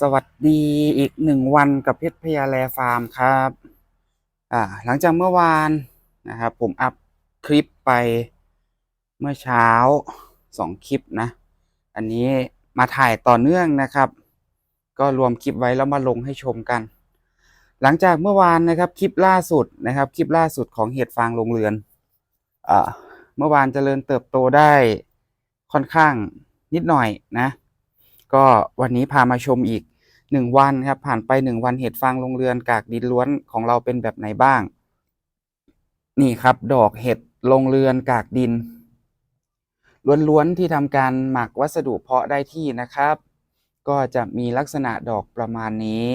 สวัสดีอีกหนึ่งวันกับเพชรพยาแลฟาร์มครับอ่าหลังจากเมื่อวานนะครับผมอัพคลิปไปเมื่อเช้าสองคลิปนะ อันนี้มาถ่ายต่อเนื่องนะครับ ก็รวมคลิปไว้แล้วมาลงให้ชมกัน หลังจากเมื่อวานนะครับคลิปล่าสุดนะครับคลิปล่าสุดของเห็ดฟางลงเรือนอ่าเมื่อวานเจริญเติบโตได้ค่อนข้างนิดหน่อยนะก็วันนี้พามาชมอีก หนึ่งวันครับผ่านไปหนึ่งวันเห็ดฟางลงเรือนกากดินล้วนของเราเป็นแบบไหนบ้าง นี่ครับ ดอกเห็ดลงเรือนกากดิน ล้วนๆที่ทำการหมักวัสดุเพาะได้ที่นะครับ ก็จะมีลักษณะดอกประมาณนี้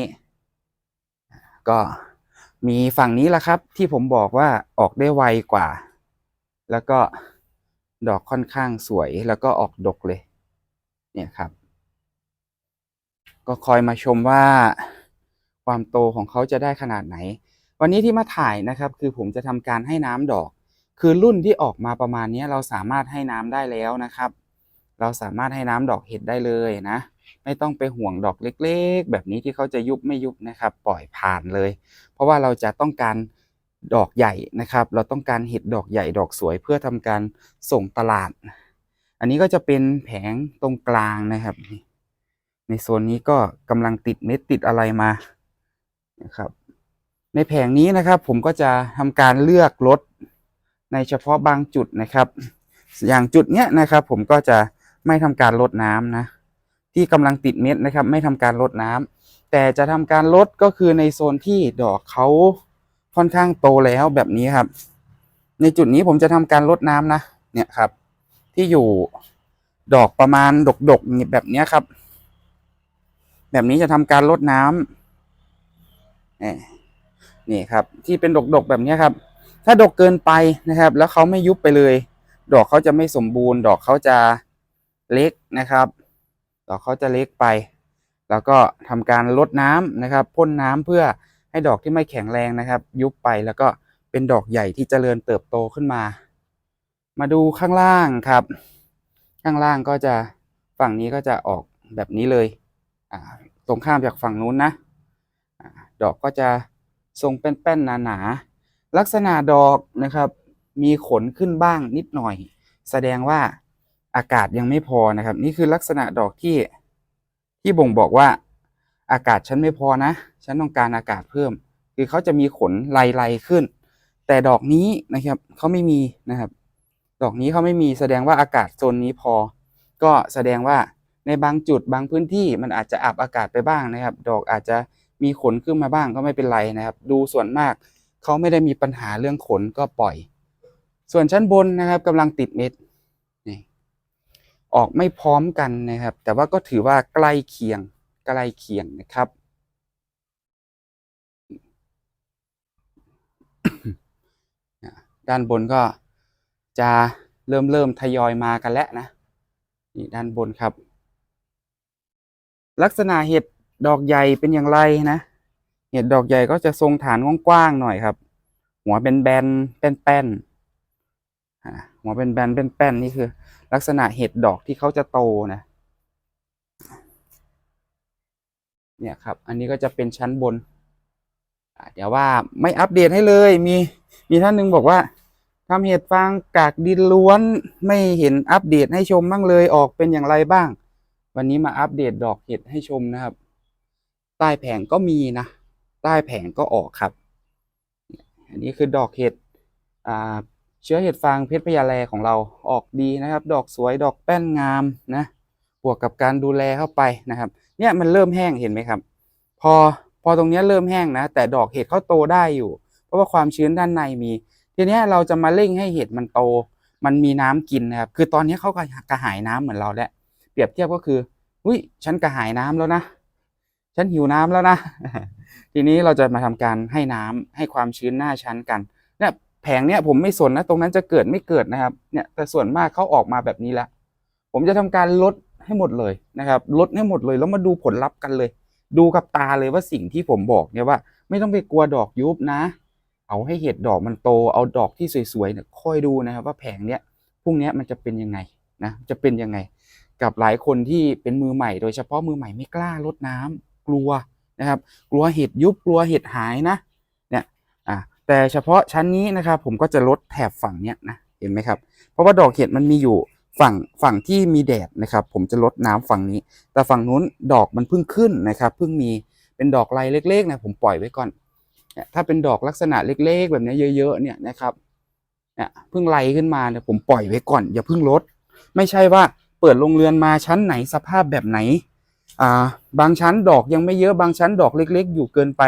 ก็มีฝั่งนี้แหละครับ ที่ผมบอกว่าออกได้ไวกว่า แล้วก็ดอกค่อนข้างสวยแล้วก็ออกดกเลย เนี่ยครับ ก็คอยมาชมว่าความโตของเขาจะได้ขนาดไหน วันนี้ที่มาถ่ายนะครับ คือผมจะทำการให้น้ำดอก คือรุ่นที่ออกมาประมาณนี้เราสามารถให้น้ำได้แล้วนะครับ เราสามารถให้น้ำดอกเห็ดได้เลยนะ ไม่ต้องไปห่วงดอกเล็ก ๆ แบบนี้ที่เขาจะยุบไม่ยุบนะครับ ปล่อยผ่านเลย เพราะว่าเราจะต้องการดอกใหญ่นะครับ เราต้องการเห็ดดอกใหญ่ดอกสวยเพื่อทำการส่งตลาด อันนี้ก็จะเป็นแผงตรงกลางนะครับนี่ ในโซนนี้ก็กำลังติดเม็ดติดอะไรมานะครับ ในแผงนี้นะครับ ผมก็จะทำการเลือกลดในเฉพาะบางจุดนะครับ อย่างจุดเนี้ยนะครับ ผมก็จะไม่ทำการลดน้ำนะ ที่กำลังติดเม็ดนะครับ ไม่ทำการลดน้ำแต่จะทำการลดก็คือในโซนที่ดอกเขาค่อนข้างโตแล้วแบบนี้ครับ ในจุดนี้ผมจะทำการลดน้ำนะเนี่ยครับ ที่อยู่ดอกประมาณดกๆแบบนี้ครับ แบบนี้จะทำการลดน้ำนี่นี่ครับ ที่เป็นดกๆแบบนี้ครับ ถ้าดกเกินไปนะครับ แล้วเขาไม่ยุบไปเลย ดอกเขาจะไม่สมบูรณ์ ดอกเขาจะเล็กนะครับ ดอกเขาจะเล็กไป แล้วก็ทำการลดน้ำนะครับพ่นน้ำเพื่อให้ดอกที่ไม่แข็งแรงนะครับ ยุบไปแล้วก็เป็นดอกใหญ่ที่เจริญเติบโตขึ้นมา มาดูข้างล่างครับ ข้างล่างก็จะฝั่งนี้ก็จะออกแบบนี้เลยอ่า ตรงข้ามจากฝั่งนู้นนะดอกก็จะทรงเป็นแป้นหนาๆลักษณะดอกนะครับ มีขนขึ้นบ้างนิดหน่อย แสดงว่าอากาศยังไม่พอนะครับ นี่คือลักษณะดอกที่ที่บ่งบอกว่าอากาศฉันไม่พอนะ ฉันต้องการอากาศเพิ่ม คือเขาจะมีขนไล่ๆขึ้น แต่ดอกนี้นะครับเขาไม่มีนะครับ ดอกนี้เขาไม่มีแสดงว่าอากาศโซนนี้พอ ก็แสดงว่า ในบางจุดบางพื้นที่มันอาจจะอับอากาศไปบ้างนะครับ ดอกอาจจะมีขนขึ้นมาบ้างก็ไม่เป็นไรนะครับ ดูส่วนมากเขาไม่ได้มีปัญหาเรื่องขนก็ปล่อย ส่วนชั้นบนนะครับกำลังติดเม็ดนี่ออกไม่พร้อมกันนะครับ แต่ว่าก็ถือว่าใกล้เคียงใกล้เคียงนะครับด้านบนก็จะเริ่มเริ่มทยอยมากันแล้วนะนี่ด้านบนครับ ลักษณะเห็ดดอกใหญ่เป็นอย่างไรนะ เห็ดดอกใหญ่ก็จะทรงฐานกว้างๆหน่อยครับ หัวเป็นแบนๆแป้นๆอ่าหัวเป็นแบนๆแป้นๆนี่คือ ลักษณะเห็ดดอกที่เขาจะโตนะ เนี่ยครับ อันนี้ก็จะเป็นชั้นบนเดี๋ยวว่าไม่อัปเดตให้เลยมีมีท่านหนึ่งบอกว่าทำเห็ดฟางกากดินล้วนไม่เห็นอัปเดตให้ชมบ้างเลยออกเป็นอย่างไรบ้าง วันนี้มาอัปเดตดอกเห็ดให้ชมนะครับ ใต้แผงก็มีนะ ใต้แผงก็ออกครับ อันนี้คือดอกเห็ดเชื้อเห็ดฟางเพชรพญาแลของเราออกดีนะครับ ดอกสวยดอกแป้นงามนะ บวกกับการดูแลเข้าไปนะครับ เนี่ยมันเริ่มแห้งเห็นไหมครับ พอพอตรงนี้เริ่มแห้งนะ แต่ดอกเห็ดเขาโตได้อยู่ เพราะว่าความชื้นด้านในมี ทีนี้เราจะมาเร่งให้เห็ดมันโต มันมีน้ำกินนะครับ คือตอนนี้เขาก็กระหายน้ำเหมือนเราแล้วเปรียบเทียบก็คือ อุ้ยฉันกระหายน้ำแล้วนะ ฉันหิวน้ำแล้วนะ ทีนี้เราจะมาทำการให้น้ำให้ความชื้นหน้าชั้นกัน เนี่ยแผงเนี้ยผมไม่สนนะ ตรงนั้นจะเกิดไม่เกิดนะครับ เนี่ยแต่ส่วนมากเขาออกมาแบบนี้ล้วผมจะทำการลดให้หมดเลยนะครับ ลดให้หมดเลยแล้วมาดูผลลัพธ์กันเลย ดูกับตาเลยว่าสิ่งที่ผมบอกเนี่ยว่า ไม่ต้องไปกลัวดอกยุบนะ เอาให้เห็ดดอกมันโต เอาดอกที่สวยๆเนี่ยค่อยดูนะครับ ว่าแผงเนี้ยพรุ่งนี้มันจะเป็นยังไงนะ จะเป็นยังไง กับหลายคนที่เป็นมือใหม่ โดยเฉพาะมือใหม่ไม่กล้าลดน้กลัวนะครับ กลัวเห็ดยุบกลัวเห็ดหายนะเนี่ยอะแต่เฉพาะชั้นนี้นะครับ ผมก็จะลดแถบฝั่งเนี้ยนะเห็นไหมครับ เพราะว่าดอกเห็ดมันมีอยู่ฝั่งฝั่งที่มีแดดนะครับ ผมจะลดน้ำฝั่งนี้ แต่ฝั่งนู้นดอกมันเพิ่งขึ้นนะครับเพิ่งมีเป็นดอกลายเล็กๆนะผมปล่อยไว้ก่อนเนี่ยถ้าเป็นดอกลักษณะเล็ก ๆ แบบนี้เยอะ ๆ เนี่ยนะครับเนี่ยเพิ่งไล่ขึ้นมาเนี่ยผมปล่อยไว้ก่อน อย่าเพิ่งลด ไม่ใช่ว่า ปิดโรงเรือนมาชั้นไหนสภาพแบบไหน อ่า บางชั้นดอกยังไม่เยอะบางชั้นดอกเล็ก ๆ อยู่เกินไป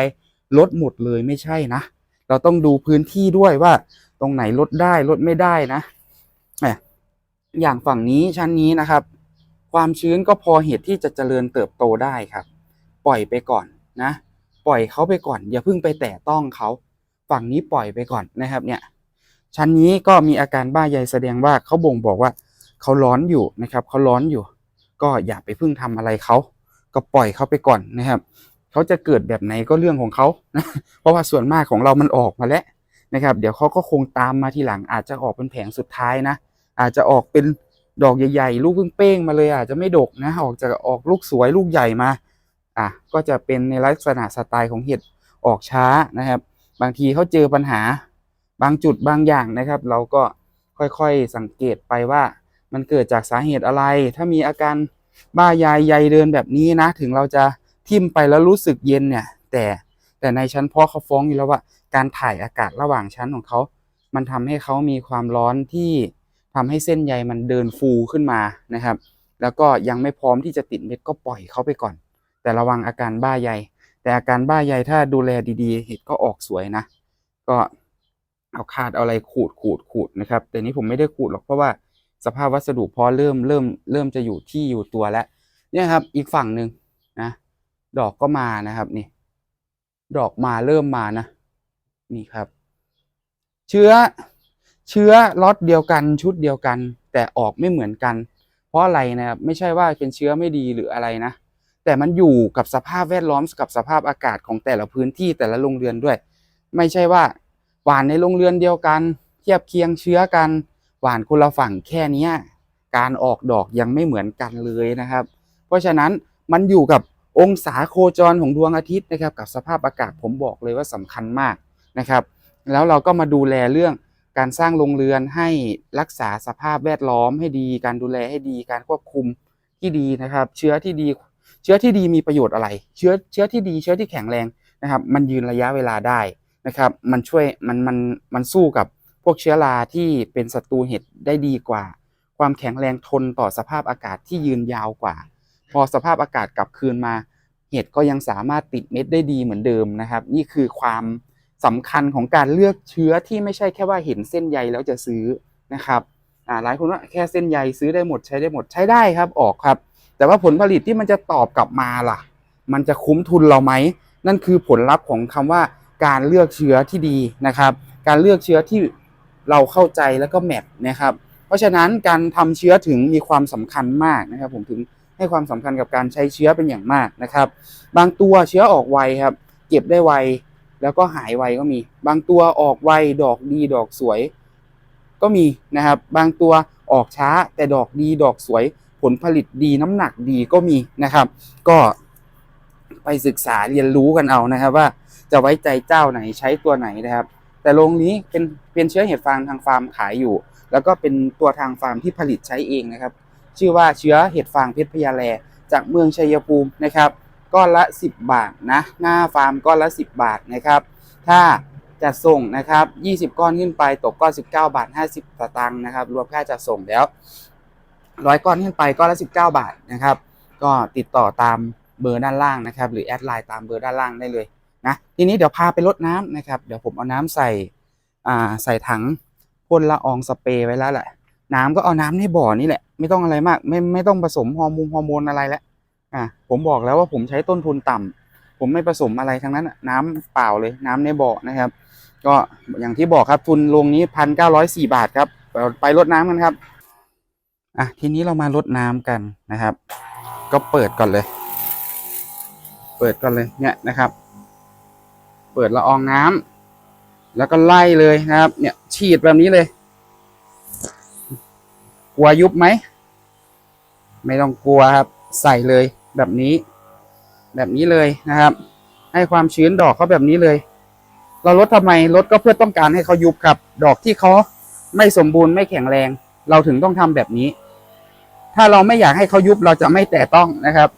ลดหมดเลยไม่ใช่นะ เราต้องดูพื้นที่ด้วยว่า ตรงไหนลดได้ลดไม่ได้นะอย่างฝั่งนี้ชั้นนี้นะครับ ความชื้นก็พอเหตุที่จะเจริญเติบโตได้ครับ ปล่อยไปก่อนนะ ปล่อยเขาไปก่อน อย่าเพิ่งไปแตะต้องเขาฝั่งนี้ปล่อยไปก่อนนะครับ เนี่ย ชั้นนี้ก็มีอาการบ้าใยแสดงว่าเขาบ่งบอกว่า เขาร้อนอยู่นะครับเขาร้อนอยู่ ก็อย่าไปพิ่งทำอะไรเขาก็ปล่อยเขาไปก่อนนะครับเขาจะเกิดแบบไหนก็เรื่องของเขานะเพราะว่าส่วนมากของเรามันออกมาแล้วนะครับ เดี๋ยวเขาก็คงตามมาทีหลัง อาจจะออกเป็นแผงสุดท้ายนะ อาจจะออกเป็นดอกใหญ่ๆ ลูกเป้งมาเลยอาจจะไม่ดกนะออกจะออกลูกสวยลูกใหญ่มาอะก็จะเป็นในลักษณะสไตล์ของเห็ดออกช้านะครับ บางทีเขาเจอปัญหาบางจุดบางอย่างนะครับ เราก็ค่อยๆสังเกตไปว่า มันเกิดจากสาเหตุอะไร ถ้ามีอาการบ้ายายใยเดินแบบนี้นะ ถึงเราจะทิ่มไปแล้วรู้สึกเย็นเนี่ย แต่แต่ในชั้นเพาะเขาฟ้องอยู่แล้วว่า การถ่ายอากาศระหว่างชั้นของเขา มันทำให้เขามีความร้อนที่ทำให้เส้นใยมันเดินฟูขึ้นมานะครับ แล้วก็ยังไม่พร้อมที่จะติดเม็ดก็ปล่อยเขาไปก่อน แต่ระวังอาการบ้าใย แต่อาการบ้าใยถ้าดูแลดีๆ เห็ดก็ออกสวยนะ ก็เอาคาดเอาอะไรขูดขูดขูดนะครับ แต่นี้ผมไม่ได้ขูดหรอกเพราะว่า สภาพวัสดุพอเริ่มเริ่มเริ่มจะอยู่ที่อยู่ตัวแล้วเนี่ยครับอีกฝั่งหนึ่งนะดอกก็มานะครับนี่ ดอกมาเริ่มมานะ นี่ครับ เชื้อเชื้อล็อตเดียวกันชุดเดียวกัน แต่ออกไม่เหมือนกัน เพราะอะไรนะครับไม่ใช่ว่าเป็นเชื้อไม่ดีหรืออะไรนะ แต่มันอยู่กับสภาพแวดล้อมกับสภาพอากาศของแต่ละพื้นที่แต่ละโรงเรือนด้วย ไม่ใช่ว่าหวานในโรงเรือนเดียวกัน เทียบเคียงเชื้อกัน หวานคนละฝั่งแค่นี้การออกดอกยังไม่เหมือนกันเลยนะครับ เพราะฉะนั้นมันอยู่กับองศาโคจรของดวงอาทิตย์นะครับ กับสภาพอากาศผมบอกเลยว่าสำคัญมากนะครับ แล้วเราก็มาดูแลเรื่องการสร้างโรงเรือนให้รักษาสภาพแวดล้อมให้ดี การดูแลให้ดี การควบคุมที่ดีนะครับ เชื้อที่ดีเชื้อที่ดีมีประโยชน์อะไร เชื้อเชื้อที่ดีเชื้อที่แข็งแรงนะครับ มันยืนระยะเวลาได้นะครับ มันช่วยมันมันมันสู้กับ วกเชื้อราที่เป็นศัตรูเห็ดได้ดีกว่า ความแข็งแรงทนต่อสภาพอากาศที่ยืนยาวกว่า พอสภาพอากาศกลับคืนมา เห็ดก็ยังสามารถติดเม็ดได้ดีเหมือนเดิมนะครับ นี่คือความสำคัญของการเลือกเชื้อที่ไม่ใช่แค่ว่าเห็นเส้นใยแล้วจะซื้อนะครับหลายคนว่าแค่เส้นใยซื้อได้หมดใช้ได้หมดใช้ได้ครับออกครับ แต่ว่าผลผลิตที่มันจะตอบกลับมาล่ะ มันจะคุ้มทุนเราไหมนั่นคือผลลัพธ์ของคำว่าการเลือกเชื้อที่ดีนะครับ การเลือกเชื้อที่ เราเข้าใจแล้วก็แมทนะครับ เพราะฉะนั้นการทำเชื้อถึงมีความสำคัญมากนะครับ ผมถึงให้ความสำคัญกับการใช้เชื้อเป็นอย่างมากนะครับ บางตัวเชื้อออกไวครับ เก็บได้ไวแล้วก็หายไวก็มี บางตัวออกไวดอกดีดอกสวย ก็มีนะครับ บางตัวออกช้าแต่ดอกดีดอกสวย ผลผลิตดีน้ำหนักดีก็มีนะครับ ก็ไปศึกษาเรียนรู้กันเอานะครับ ว่าจะไว้ใจเจ้าไหนใช้ตัวไหนนะครับ แต่โรงนี้เป็นเป็นเชื้อเห็ดฟางทางฟาร์มขายอยู่ แล้วก็เป็นตัวทางฟาร์มที่ผลิตใช้เองนะครับ ชื่อว่าเชื้อเห็ดฟางเพชรพญาแลจากเมืองชัยภูมินะครับก้อนละ 10 บาทนะหน้าฟาร์มก้อนละ 10 บาทนะครับ ถ้าจะส่งนะครับ 20 ก้อนขึ้นไปตกก้อน 19 บาท 50สตางค์นะครับ รวมค่าจะส่งแล้วร้อยก้อนขึ้นไปก้อนละ 19 บาทนะครับ ก็ติดต่อตามเบอร์ด้านล่างนะครับ หรือแอดไลน์ตามเบอร์ด้านล่างได้เลย นะทีนี้เดี๋ยวพาไปรดน้ำนะครับเดี๋ยวผมเอาน้ำใส่อ่าใส่ถังพ่นละอองสเปรย์ไว้แล้วแหละน้ำก็เอาน้ำในบ่อนี่แหละ ไม่ต้องอะไรมาก ไม่ไม่ต้องผสมฮอร์โมนฮอร์โมนอะไรแล้วอะผมบอกแล้วว่าผมใช้ต้นทุนต่ำผมไม่ผสมอะไรทั้งนั้นน้ำเปล่าเลยน้ำในบ่อนะครับ ก็อย่างที่บอกครับทุนลงนี้พันเก้าร้อยสี่บาทครับไปไปรดน้ำกันครับอะทีนี้เรามารดน้ำกันนะครับ ก็เปิดก่อนเลย เปิดก่อนเลยเนี่ยนะครับ เปิดละอองน้ำแล้วก็ไล่เลยนะครับ เนี่ย ฉีดแบบนี้เลย กลัวยุบไหม ไม่ต้องกลัวครับ ใส่เลยแบบนี้ แบบนี้เลยนะครับ ให้ความชื้นดอกเขาแบบนี้เลย เราลดทำไมลดก็เพื่อต้องการให้เขายุบครับ ดอกที่เขาไม่สมบูรณ์ไม่แข็งแรง เราถึงต้องทำแบบนี้ ถ้าเราไม่อยากให้เขายุบเราจะไม่แตะต้องนะครับ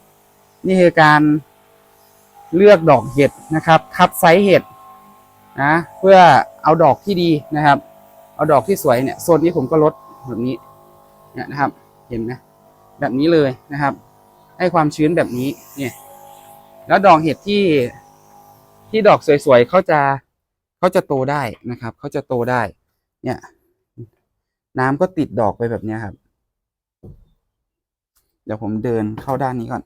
นี่คือการ เลือกดอกเห็ดนะครับ คัดไซส์เห็ดนะเพื่อเอาดอกที่ดีนะครับ เอาดอกที่สวยเนี่ยโซนนี้ผมก็ลดแบบนี้เนี่ยนะครับเห็นไหมแบบนี้เลยนะครับ ให้ความชื้นแบบนี้เนี่ย แล้วดอกเห็ดที่ที่ดอกสวยๆเขาจะเขาจะโตได้นะครับเขาจะโตได้ เนี่ย น้ำก็ติดดอกไปแบบนี้ครับ เดี๋ยวผมเดินเข้าด้านนี้ก่อน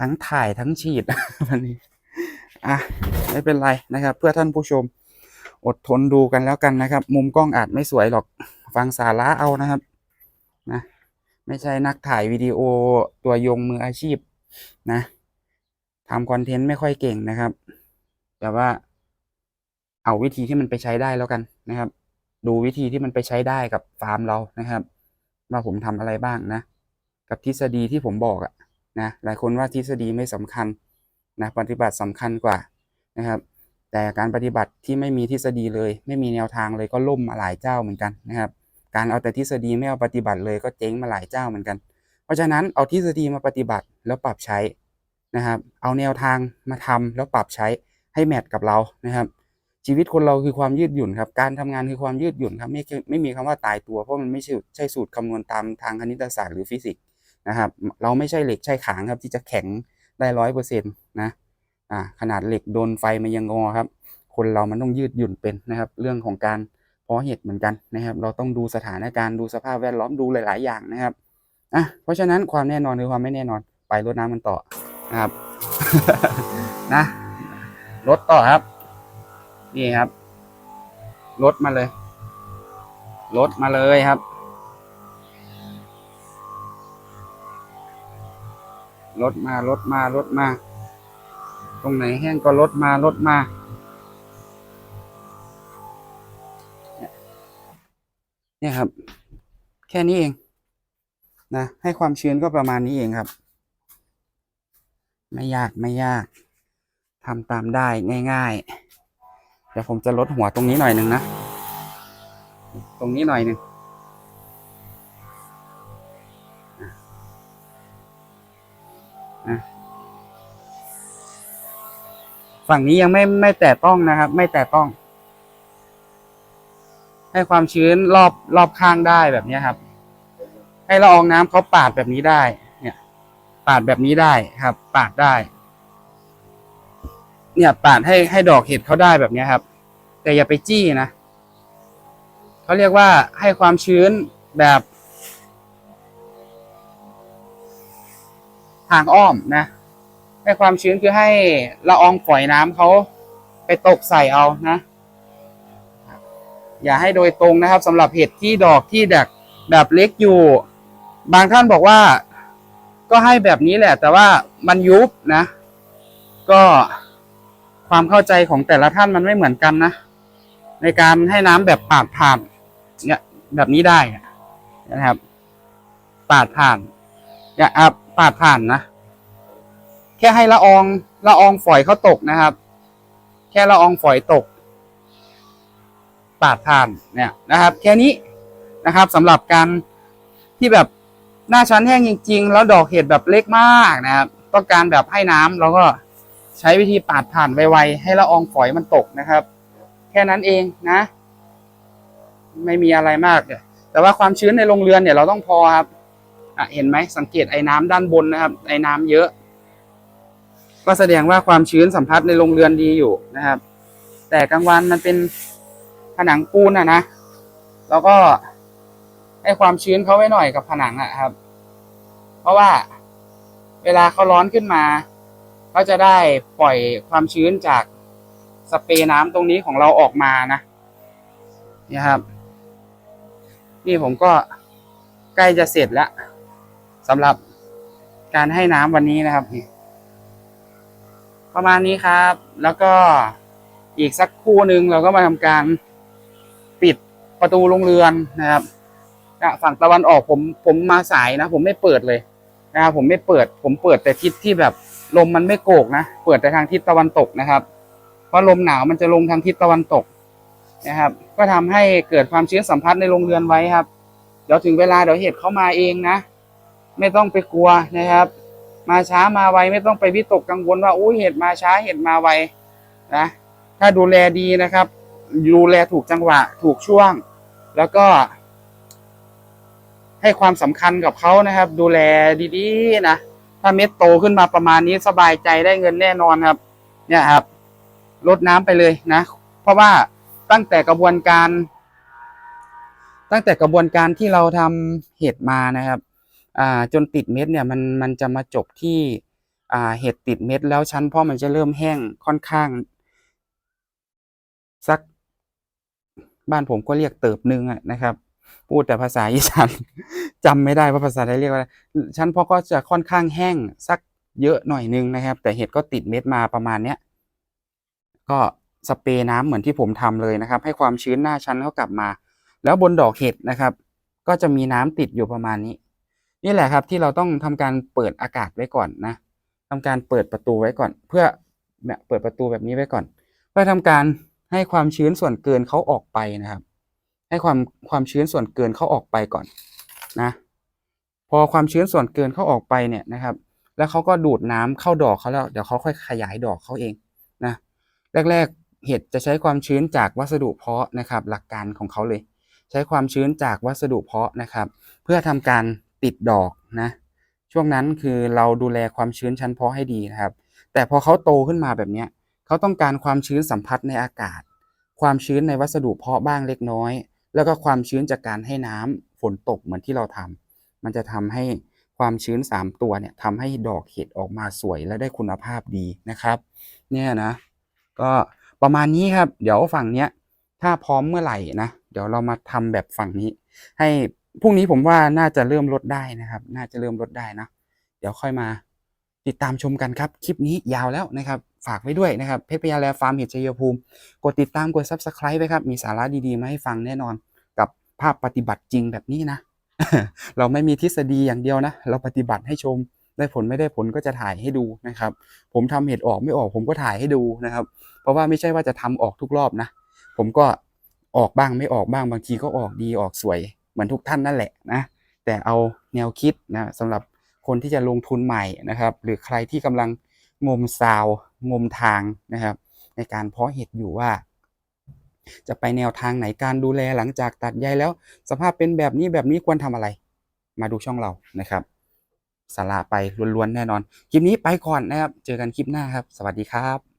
ทั้งถ่ายทั้งฉีดวันนี้อะไม่เป็นไรนะครับ เพื่อท่านผู้ชมอดทนดูกันแล้วกันนะครับ มุมกล้องอาจไม่สวยหรอกฟังสาระเอานะครับนะไม่ใช่นักถ่ายวิดีโอตัวยงมืออาชีพนะทำคอนเทนต์ไม่ค่อยเก่งนะครับ แต่ว่าเอาวิธีที่มันไปใช้ได้แล้วกันนะครับ ดูวิธีที่มันไปใช้ได้กับฟาร์มเรานะครับ ว่าผมทำอะไรบ้างนะ กับทฤษฎีที่ผมบอกอะ นะหลายคนว่าทฤษฎีไม่สำคัญนะปฏิบัติสำคัญกว่านะครับ แต่การปฏิบัติที่ไม่มีทฤษฎีเลย ไม่มีแนวทางเลยก็ล่มมาหลายเจ้าเหมือนกันนะครับ การเอาแต่ทฤษฎีไม่เอาปฏิบัติเลยก็เจ๊งมาหลายเจ้าเหมือนกัน เพราะฉะนั้นเอาทฤษฎีมาปฏิบัติแล้วปรับใช้นะครับ เอาแนวทางมาทำแล้วปรับใช้ให้แมทกับเรานะครับ ชีวิตคนเราคือความยืดหยุ่นครับ การทำงานคือความยืดหยุ่นครับไม่ไม่มีคำว่าตายตัวเพราะมันไม่ใช่ใช่สูตรคำนวณตามทางคณิตศาสตร์หรือฟิสิกส์ นะครับ เราไม่ใช่เหล็กใช่ขางครับ ที่จะแข็งได้ร้อยเปอร์เซ็นต์นะอ่าขนาดเหล็กโดนไฟมันยังงอครับ คนเรามันต้องยืดหยุ่นเป็นนะครับ เรื่องของการเพาะเห็ดเหมือนกันนะครับ เราต้องดูสถานการณ์ดูสภาพแวดล้อมดูหลาย ๆ อย่างนะครับอะเพราะฉะนั้นความแน่นอนคือความไม่แน่นอนไปรดน้ำมันต่อนะครับนะรดต่อครับ นี่ครับลดมาเลยลดมาเลยครับ ลดมาลดมาลดมา ตรงไหนแห้งก็ลดมาลดมาเนี่ยครับ แค่นี้เองนะให้ความชื้นก็ประมาณนี้เองครับ ไม่ยากไม่ยากทำตามได้ง่าย ๆ เดี๋ยวผมจะลดหัวตรงนี้หน่อยหนึ่งนะ ตรงนี้หน่อยหนึ่ง ฝั่งนี้ยังไม่ไม่แตะต้องนะครับ ไม่แตะต้อง ให้ความชื้นรอบรอบข้างได้แบบนี้ครับ ให้ละอองน้ำเขาปาดแบบนี้ได้ เนี่ย ปาดแบบนี้ได้ครับ ปาดได้ เนี่ย ปาดให้ให้ดอกเห็ดเขาได้แบบนี้ครับ แต่อย่าไปจี้นะเขาเรียกว่าให้ความชื้นแบบทางอ้อมนะ ให้ความชื้นคือให้ละอองฝอยน้ำเขาไปตกใส่เอานะ อย่าให้โดยตรงนะครับสำหรับเห็ดที่ดอกที่แบบแบบเล็กอยู่ บางท่านบอกว่า ก็ให้แบบนี้แหละ แต่ว่ามันยุบนะ ก็ความเข้าใจของแต่ละท่านมันไม่เหมือนกันนะ ในการให้น้ำแบบปาดผ่านเนี่ยแบบนี้ได้นะครับ ปาดผ่านเนี่ยอะปาดผ่านนะ ค่ให้ละอองละอองฝอยเขาตกนะครับ แค่ละอองฝอยตก ปาดผ่านเนี่ยนะครับ แค่นี้นะครับสำหรับการที่แบบหน้าชั้นแห้งจริง ๆ แล้วดอกเห็ดแบบเล็กมากนะครับ ต้องการแบบให้น้ำเราก็ใช้วิธีปาดผ่านไวๆให้ละอองฝอยมันตกนะครับ แค่นั้นเองนะ ไม่มีอะไรมากแต่ว่าความชื้นในโรงเรือนเนี่ยเราต้องพอครับเห็นไหมสังเกตไอ้น้ำด้านบนนะครับ ไอ้น้ำเยอะ ก็แสดงว่าความชื้นสัมผัสในโรงเรือนดีอยู่นะครับ แต่กลางวันมันเป็นผนังปูนอะนะเราก็ให้ความชื้นเขาไว้หน่อยกับผนังอะครับ เพราะว่าเวลาเขาร้อนขึ้นมาเขาจะได้ปล่อยความชื้นจากสเปรย์น้ำตรงนี้ของเราออกมานะนี่ครับ นี่ผมก็ใกล้จะเสร็จแล้วสำหรับการให้น้ำวันนี้นะครับนี่ ประมาณนี้ครับ แล้วก็อีกสักคู่หนึ่งเราก็มาทำการปิดประตูโรงเรือนนะครับฝั่งตะวันออกผมผมมาสายนะ ผมไม่เปิดเลยนะครับผมไม่เปิด ผมเปิดแต่ทิศที่แบบลมมันไม่โกกนะ เปิดแต่ทางทิศตะวันตกนะครับเพราะลมหนาวมันจะลงทางทิศตะวันตกนะครับ ก็ทำให้เกิดความชื้นสัมผัสในโรงเรือนไว้ครับ เดี๋ยวถึงเวลาเดี๋ยวเห็ดเข้ามาเองนะ ไม่ต้องไปกลัวนะครับ มาช้ามาไวไม่ต้องไปวิตกกังวลว่าอุ้ยเห็ดมาช้าเห็ดมาไวนะถ้าดูแลดีนะครับ ดูแลถูกจังหวะถูกช่วง แล้วก็ ให้ความสำคัญกับเขานะครับ ดูแลดีๆนะถ้าเม็ดโตขึ้นมาประมาณนี้สบายใจได้เงินแน่นอนครับ เนี่ยครับลดน้ำไปเลยนะ เพราะว่าตั้งแต่กระบวนการ ตั้งแต่กระบวนการที่เราทำเห็ดมานะครับ อ่าจนติดเม็ดเนี่ยมันมันจะมาจบที่อ่าเห็ดติดเม็ดแล้วชั้นเพาะมันจะเริ่มแห้งค่อนข้าง สักบ้านผมก็เรียกเติบหนึ่งอะนะครับ พูดแต่ภาษาอีสานจำไม่ได้ว่าภาษาไทยเรียกว่าอะไรชั้นเพาะก็จะค่อนข้างแห้งสักเยอะหน่อยนึงนะครับ แต่เห็ดก็ติดเม็ดมาประมาณเนี้ยก็สเปรย์น้ำเหมือนที่ผมทำเลยนะครับ ให้ความชื้นหน้าชั้นเขากลับมา แล้วบนดอกเห็ดนะครับ ก็จะมีน้ำติดอยู่ประมาณนี้ นี่แหละครับที่เราต้องทำการเปิดอากาศไว้ก่อนนะทำการเปิดประตูไว้ก่อน เพื่อเปิดประตูแบบนี้ไว้ก่อน เพื่อทำการให้ความชื้นส่วนเกินเขาออกไปนะครับ ให้ความความชื้นส่วนเกินเขาออกไปก่อนนะ พอความชื้นส่วนเกินเขาออกไปเนี่ยนะครับ แล้วเขาก็ดูดน้ำเข้าดอกเขาแล้วเดี๋ยวเขาค่อยขยายดอกเขาเองนะแรก ๆ เห็ดจะใช้ความชื้นจากวัสดุเพาะนะครับ หลักการของเขาเลย ใช้ความชื้นจากวัสดุเพาะนะครับ เพื่อทำการ ติดดอกนะ ช่วงนั้นคือเราดูแลความชื้นชั้นเพาะให้ดีนะครับ แต่พอเขาโตขึ้นมาแบบนี้เขาต้องการความชื้นสัมผัสในอากาศ ความชื้นในวัสดุเพาะบ้างเล็กน้อย แล้วก็ความชื้นจากการให้น้ำฝนตกเหมือนที่เราทำมันจะทำให้ความชื้น 3 ตัวเนี่ยทำให้ดอกเห็ดออกมาสวยและได้คุณภาพดีนะครับ เนี่ยนะ ก็ประมาณนี้ครับ เดี๋ยวฝั่งเนี้ยถ้าพร้อมเมื่อไหร่นะ เดี๋ยวเรามาทำแบบฝั่งนี้ ให้ พรุ่งนี้ผมว่าน่าจะเริ่มลดได้นะครับ น่าจะเริ่มลดได้นะ เดี๋ยวค่อยมาติดตามชมกันครับ คลิปนี้ยาวแล้วนะครับ ฝากไว้ด้วยนะครับ เพชรพยาแลฟาร์มเห็ดชัยภูมิ กดติดตามกด subscribe ไว้ครับ มีสาระดีๆ มาให้ฟังแน่นอน กับภาพปฏิบัติจริงแบบนี้นะ เราไม่มีทฤษฎีอย่างเดียวนะ เราปฏิบัติให้ชม ได้ผลไม่ได้ผลก็จะถ่ายให้ดูนะครับ ผมทำเห็ดออกไม่ออกผมก็ถ่ายให้ดูนะครับ เพราะว่าไม่ใช่ว่าจะทำออกทุกรอบนะ ผมก็ออกบ้างไม่ออกบ้างบางทีก็ออกดีออกสวย เหมือนทุกท่านนั่นแหละนะแต่เอาแนวคิดนะสำหรับคนที่จะลงทุนใหม่นะครับ หรือใครที่กำลังงมซาวงมทางนะครับ ในการเพาะเห็ดอยู่ว่า จะไปแนวทางไหนการดูแลหลังจากตัดใยแล้ว สภาพเป็นแบบนี้แบบนี้ควรทำอะไร มาดูช่องเรานะครับสาระไปล้วนๆแน่นอน คลิปนี้ไปก่อนนะครับ เจอกันคลิปหน้าครับ สวัสดีครับ